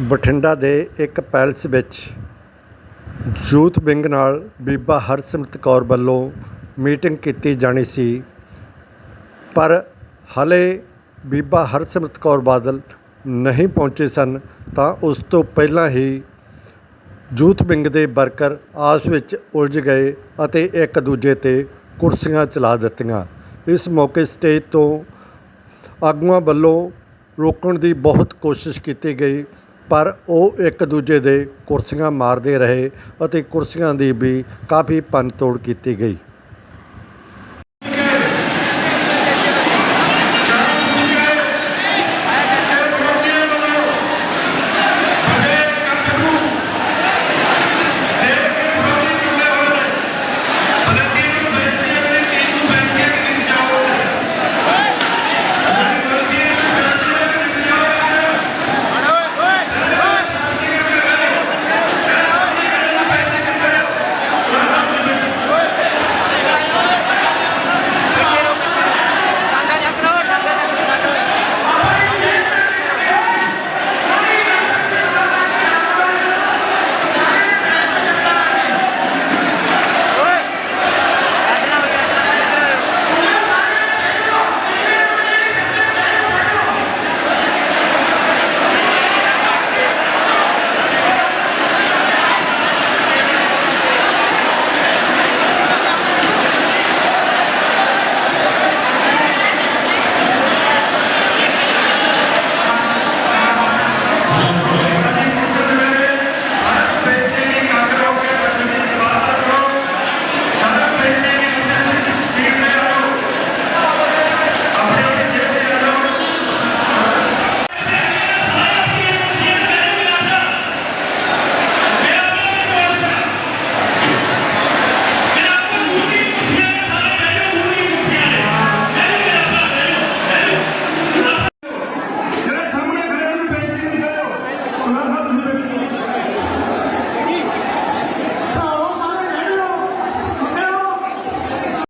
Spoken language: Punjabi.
ਬਠਿੰਡਾ ਦੇ ਇੱਕ ਪੈਲਸ ਵਿੱਚ ਯੂਥ ਵਿੰਗ ਨਾਲ ਬੀਬਾ ਹਰਸਿਮਰਤ ਕੌਰ ਵੱਲੋਂ ਮੀਟਿੰਗ ਕੀਤੀ ਜਾਣੀ ਸੀ। ਪਰ ਹਾਲੇ ਬੀਬਾ ਹਰਸਿਮਰਤ ਕੌਰ ਬਾਦਲ ਨਹੀਂ ਪਹੁੰਚੇ ਸਨ, ਤਾਂ ਉਸ ਤੋਂ ਪਹਿਲਾਂ ਹੀ ਯੂਥ ਵਿੰਗ ਦੇ ਵਰਕਰ ਆਪਸ ਵਿੱਚ ਉਲਝ ਗਏ ਅਤੇ ਇੱਕ ਦੂਜੇ ਤੇ ਕੁਰਸੀਆਂ ਚਲਾ ਦਿੱਤੀਆਂ। ਇਸ ਮੌਕੇ ਸਟੇਜ ਤੋਂ ਆਗੂਆਂ ਵੱਲੋਂ ਰੋਕਣ ਦੀ ਬਹੁਤ ਕੋਸ਼ਿਸ਼ ਕੀਤੀ ਗਈ ਪਰ ਉਹ ਇੱਕ ਦੂਜੇ ਦੇ ਕੁਰਸੀਆਂ ਮਾਰਦੇ ਰਹੇ ਅਤੇ ਕੁਰਸੀਆਂ ਦੀ ਵੀ ਕਾਫੀ ਭੰਨ ਤੋੜ ਕੀਤੀ ਗਈ।